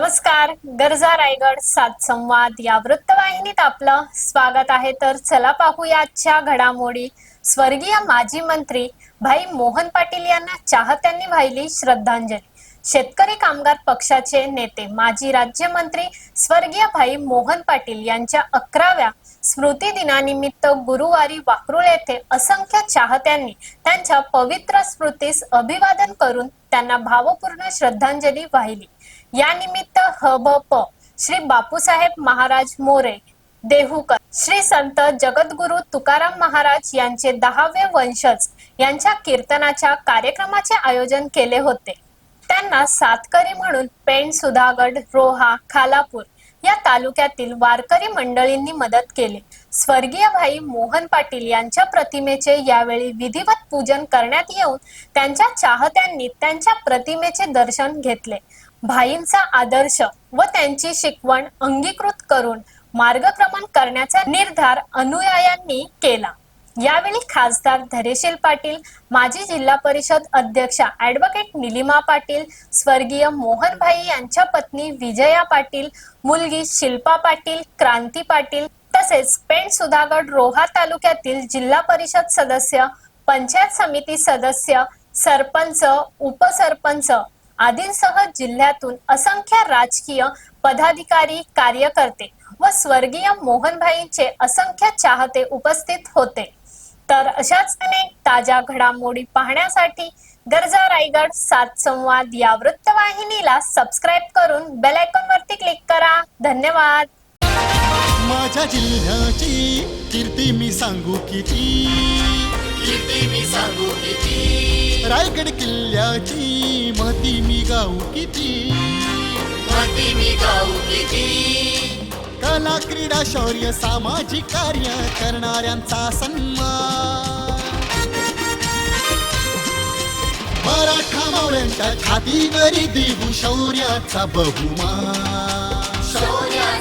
नमस्कार. गरजा रायगड सात संवाद या वृत्तवाहिनीत आपलं स्वागत आहे. तर चला पाहूया आजच्या घडामोडी. स्वर्गीय माजी मंत्री भाई मोहन पाटील यांना चाहत्यांनी वाहिली श्रद्धांजली. शेतकरी कामगार पक्षाचे नेते माजी राज्यमंत्री स्वर्गीय भाई मोहन पाटील यांच्या अकराव्या स्मृती दिनानिमित्त गुरुवारी वाकरूळ येथे असंख्य चाहत्यांनी त्यांच्या पवित्र स्मृतीस अभिवादन करून त्यांना भावपूर्ण श्रद्धांजली वाहिली. या निमित्त हबप श्री बापूसाहेब महाराज मोरे देहूकर श्री संत जगद्गुरु तुकाराम महाराज यांचे दहावे वंशज यांच्या कीर्तनाच्या कार्यक्रमाचे आयोजन केले होते. त्यांना सातकरी म्हणून पेण सुधागड रोहा खालापूर या तालुक्यातील वारकरी मंडळींनी मदत केली. स्वर्गीय भाई मोहन पाटील यांच्या प्रतिमेचे यावेळी विधिवत पूजन करण्यात येऊन त्यांच्या चाहत्यांनी त्यांच्या प्रतिमेचे दर्शन घेतले. भाईंचा आदर्श व त्यांची शिकवण अंगीकृत करून मार्गक्रमण करण्याचा निर्धार अनुयायांनी केला. यावेळी खासदार धरेशील पाटील माजी जिल्हा परिषद अध्यक्षा ऍडव्होकेट निलिमा पाटील स्वर्गीय मोहनभाई यांच्या पत्नी विजया पाटील मुलगी शिल्पा पाटील क्रांती पाटील तसेच पेण सुधागड रोहा तालुक्यातील जिल्हा परिषद सदस्य पंचायत समिती सदस्य सरपंच उपसरपंच आदींसह जिल्ह्यातून असंख्य राजकीय पदाधिकारी कार्यकर्ते व स्वर्गीय मोहनभाईंचे असंख्य चाहते उपस्थित होते. तर अशाच अनेक ताज्या घडामोडी पाहण्यासाठी गरजा रायगड सात संवाद या वृत्तवाहिनीला सबस्क्राईब करून बेल आयकॉन वरती क्लिक करा. धन्यवाद. माझ्या जिल्ह्याची कीर्ती मी सांगू किती? कीर्ती मी सांगू किती? रायगड किल्ल्याची महती मी गाऊ किती? महती मी गाऊ किती? कला क्रीडा शौर्य सामाजिक कार्य करणाऱ्यांचा सन्मान. मराठा मावळ्यांच्या छातीवरी देऊ शौर्याचा बहुमान.